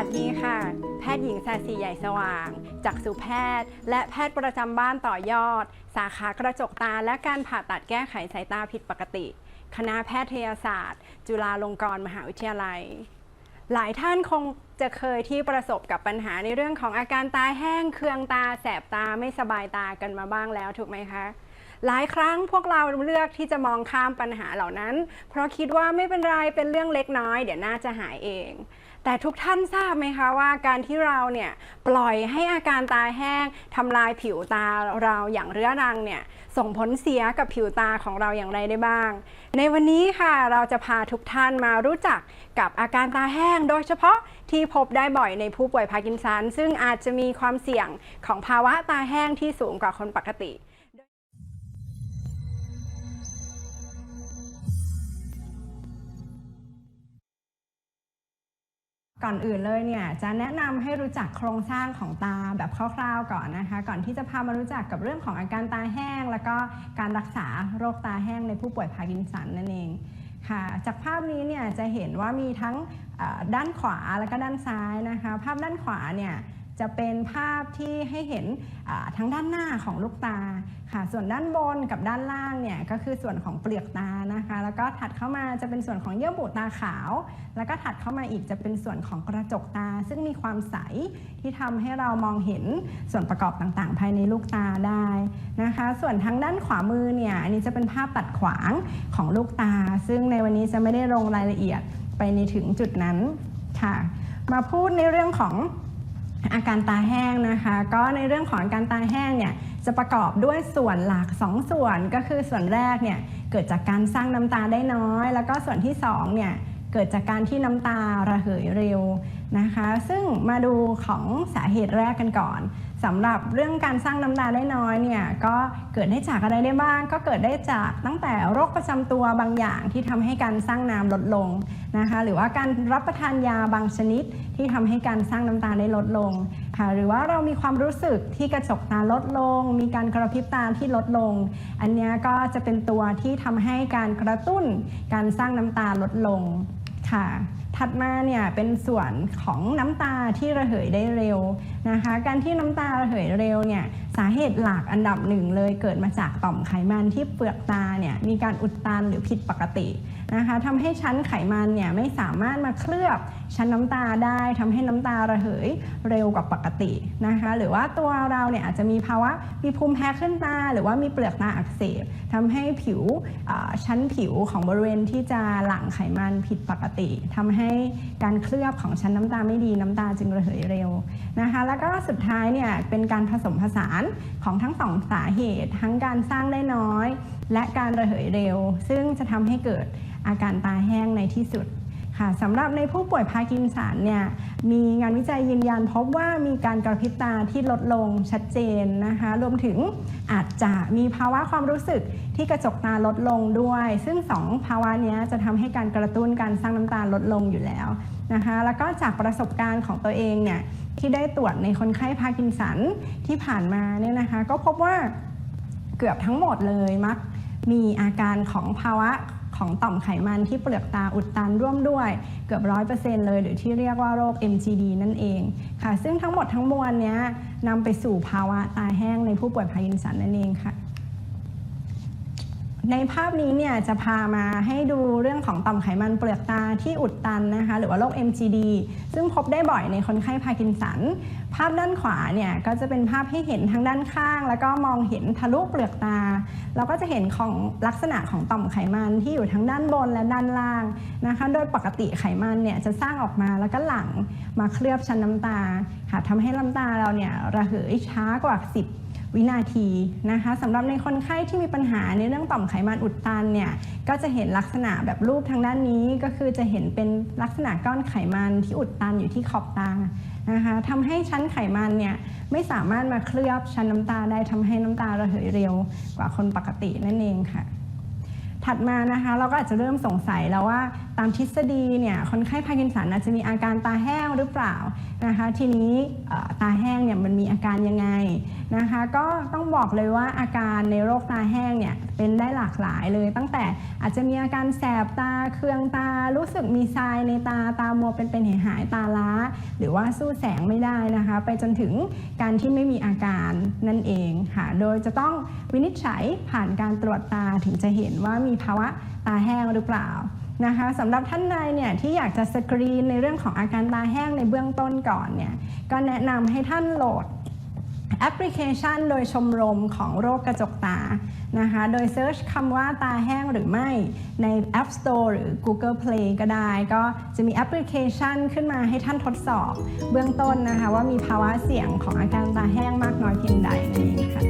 วัสดีค่ะ แพทย์หญิงแซซีใหญ่สว่างจากสุแพทย์ และแพทย์ประจำบ้านต่อยอด สาขากระจกตาและการผ่าตัดแก้ไขสายตาผิดปกติ คณะแพทยศาสตร์ จุฬาลงกรณ์มหาวิทยาลัย หลายท่านคงจะเคยที่ประสบกับปัญหาในเรื่องของอาการตาแห้งเคืองตาแสบตาไม่สบายตากันมาบ้างแล้วถูกไหมคะ หลายครั้งพวกเราเลือกที่จะมองข้ามปัญหาเหล่านั้น เพราะคิดว่าไม่เป็นไรเป็นเรื่องเล็กน้อย เดี๋ยวน่าจะหายเอง แต่ทุกท่านทราบไหมคะว่าการที่เราเนี่ยปล่อยให้อาการตาแห้งทำลายผิวตาเราอย่างเรื้อรังเนี่ยส่งผลเสียกับผิวตาของเราอย่างไรได้บ้าง ในวันนี้ค่ะเราจะพาทุกท่านมารู้จักกับอาการตาแห้ง โดยเฉพาะที่พบได้บ่อยในผู้ป่วยพาร์กินสัน ซึ่งอาจจะมีความเสี่ยงของภาวะตาแห้งที่สูงกว่าคนปกติ ก่อนอื่นเลยเนี่ยจะแนะนำให้รู้จักโครงสร้างของตาแบบคร่าวๆก่อนนะคะ ก่อนที่จะพามารู้จักกับเรื่องของอาการตาแห้ง แล้วก็การรักษาโรคตาแห้งในผู้ป่วยพาร์กินสันนั่นเองค่ะ จากภาพนี้เนี่ยจะเห็นว่ามีทั้งด้านขวาแล้วก็ด้านซ้ายนะคะ ภาพด้านขวาเนี่ย จะเป็นภาพที่ให้เห็นทั้งด้านหน้าของลูกตาค่ะ ส่วนด้านบนกับด้านล่างเนี่ยก็คือส่วนของเปลือกตานะคะ แล้วก็ถัดเข้ามาจะเป็นส่วนของเยื่อบุตาขาว แล้วก็ถัดเข้ามาอีกจะเป็นส่วนของกระจกตา ซึ่งมีความใสที่ทำให้เรามองเห็นส่วนประกอบต่างๆ ภายในลูกตาได้นะคะ ส่วนทางด้านขวามือเนี่ยอันนี้จะเป็นภาพตัดขวางของลูกตา ซึ่งในวันนี้จะไม่ได้ลงรายละเอียดไปในถึงจุดนั้นค่ะ มาพูดในเรื่องของ อาการตาแห้งนะคะ ก็ในเรื่องของอาการตาแห้งเนี่ยจะประกอบด้วยส่วนหลัก 2 ส่วนก็คือส่วนแรกเนี่ยเกิดจากการสร้างน้ำตาได้น้อย แล้วก็ส่วนที่2เนี่ยเกิดจากการที่น้ำตาระเหยเร็วนะคะ ซึ่งมาดูของสาเหตุแรกกันก่อนสำหรับเรื่องการสร้างน้ำตาได้น้อยเนี่ยก็เกิดได้จากอะไรได้บ้าง ก็เกิดได้จากตั้งแต่โรคประจำตัวบางอย่างที่ทำให้การสร้างน้ำลดลงนะคะหรือว่าการรับประทานยาบางชนิดที่ทำให้การสร้างน้ำตาได้ลดลงค่ะหรือว่าเรามีความรู้สึกที่กระจกตาลดลง มีการกระพริบตาที่ลดลง อันนี้ก็จะเป็นตัวที่ทำให้การกระตุ้นการสร้างน้ำตาลดลงค่ะ ถัดมาเนี่ยเป็นส่วนของน้ำตาที่ระเหยได้เร็วนะคะ การที่น้ำตาระเหยเร็วเนี่ยสาเหตุหลักอันดับหนึ่งเลยเกิดมาจากต่อมไขมันที่เปลือกตาเนี่ยมีการอุดตันหรือผิดปกตินะคะทำให้ชั้นไขมันเนี่ยไม่สามารถมาเคลือบชั้นน้ำตาได้ทำให้น้ำตาระเหยเร็วกว่าปกตินะคะหรือว่าตัวเราเนี่ยอาจจะมีภาวะมีภูมิแพ้ขึ้นตา หรือว่ามีเปลือกตาอักเสบทำให้ผิวชั้นผิวของบริเวณที่จะหลั่งไขมันผิดปกติทำให้การเคลือบของชั้นน้ำตาไม่ดีน้ำตาจึงระเหยเร็วนะคะ แล้วก็สุดท้ายเนี่ยเป็นการผสมผสานของทั้งสองสาเหตุ ทั้งการสร้างได้น้อย และการระเหยเร็ว ซึ่งจะทำให้เกิดอาการตาแห้งในที่สุดค่ะสำหรับในผู้ป่วยพาร์กินสันเนี่ย มีงานวิจัยยืนยันพบว่ามีการกระพริบตาที่ลดลงชัดเจนนะคะ รวมถึงอาจจะมีภาวะความรู้สึกที่กระจกตาลดลงด้วย ซึ่งสองภาวะนี้จะทำให้การกระตุ้นการสร้างน้ำตาลดลงอยู่แล้วนะคะ แล้วก็จากประสบการณ์ของตัวเองเนี่ยที่ได้ตรวจในคนไข้พาร์กินสันที่ผ่านมาเนี่ยนะคะ ก็พบว่าเกือบทั้งหมดเลยมักมีอาการของภาวะ ของต่อมไขมันที่เปลือกตาอุดตันร่วมด้วยเกือบร้อยเปอร์เซ็นต์เลย หรือที่เรียกว่าโรค MGD นั่นเองค่ะ ซึ่งทั้งหมดทั้งมวลเนี้ยนำไปสู่ภาวะตาแห้งในผู้ป่วยพาร์กินสันนั่นเองค่ะ ในภาพนี้เนี่ยจะพามาให้ดูเรื่องของต่อมไขมันเปลือกตาที่อุดตันนะคะ หรือว่าโรค MGD ซึ่งพบได้บ่อยในคนไข้พาร์กินสัน ภาพด้านขวาเนี่ยก็จะเป็นภาพให้เห็นทางด้านข้าง แล้วก็มองเห็นทะลุเปลือกตา เราก็จะเห็นของลักษณะของต่อมไขมันที่อยู่ทั้งด้านบนและด้านล่างนะคะ โดยปกติไขมันเนี่ยจะสร้างออกมาแล้วก็หลั่งมาเคลือบชั้นน้ำตาค่ะทำให้น้ำตาเราเนี่ยระเหยช้ากว่า 10 วินาทีนะคะสำหรับในคนไข้ที่มีปัญหาในเรื่องต่อมไขมันอุดตันเนี่ยก็จะเห็นลักษณะแบบรูปทางด้านนี้ก็คือจะเห็นเป็นลักษณะก้อนไขมันที่อุดตันอยู่ที่ขอบตานะคะทำให้ชั้นไขมันเนี่ยไม่สามารถมาเคลือบชั้นน้ำตาได้ทำให้น้ำตาระเหยเร็วกว่าคนปกตินั่นเองค่ะถัดมานะคะเราก็อาจจะเริ่มสงสัยแล้วว่าตามทฤษฎีเนี่ยคนไข้พาร์กินสันอาจจะมีอาการตาแห้งหรือเปล่านะคะทีนี้ตาแห้งเนี่ยมันมีอาการยังไง นะคะ ก็ต้องบอกเลยว่าอาการในโรคตาแห้งเนี่ยเป็นได้หลากหลายเลย ตั้งแต่อาจจะมีอาการแสบตาเคืองตา รู้สึกมีทรายในตาตามัวเป็นเป็นหายหายตาล้า หรือว่าสู้แสงไม่ได้นะคะ ไปจนถึงการที่ไม่มีอาการนั่นเองค่ะ โดยจะต้องวินิจฉัยผ่านการตรวจตาถึงจะเห็นว่ามีภาวะตาแห้งหรือเปล่านะคะสำหรับท่านใดเนี่ยที่อยากจะสกรีนในเรื่องของอาการตาแห้งในเบื้องต้นก่อนเนี่ยก็แนะนำให้ท่านโหลด แอปพลิเคชันโดยชมรมของโรคกระจกตานะคะ โดยเซิร์ชคำว่าตาแห้งหรือไม่ใน App Store หรือ Google Play ก็ได้ ก็จะมีแอปพลิเคชันขึ้นมาให้ท่านทดสอบ เบื้องต้นนะคะว่ามีภาวะเสี่ยงของอาการตาแห้งมากน้อยเพียงใดนั่นเองค่ะ